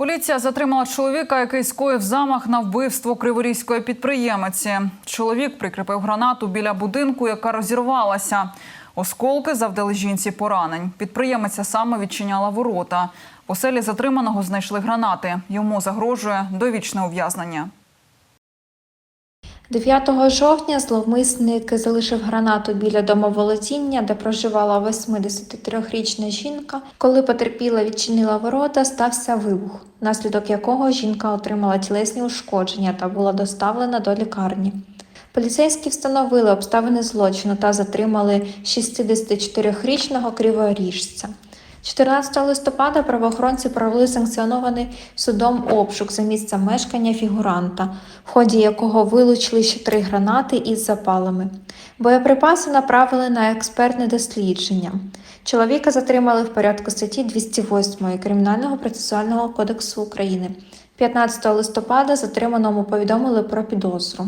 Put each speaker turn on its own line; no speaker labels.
Поліція затримала чоловіка, який скоїв замах на вбивство криворізької підприємиці. Чоловік прикріпив гранату біля будинку, яка розірвалася. Осколки завдали жінці поранень. Підприємиця саме відчиняла ворота. У селі затриманого знайшли гранати. Йому загрожує довічне ув'язнення.
9 жовтня зловмисник залишив гранату біля домоволодіння, де проживала 83-річна жінка. Коли потерпіла відчинила ворота, стався вибух, внаслідок якого жінка отримала тілесні ушкодження та була доставлена до лікарні. Поліцейські встановили обставини злочину та затримали 64-річного криворіжця. 14 листопада правоохоронці провели санкціонований судом обшук за місцем мешкання фігуранта, в ході якого вилучили ще три гранати із запалами. Боєприпаси направили на експертне дослідження. Чоловіка затримали в порядку статті 208 Кримінального процесуального кодексу України. 15 листопада затриманому повідомили про підозру.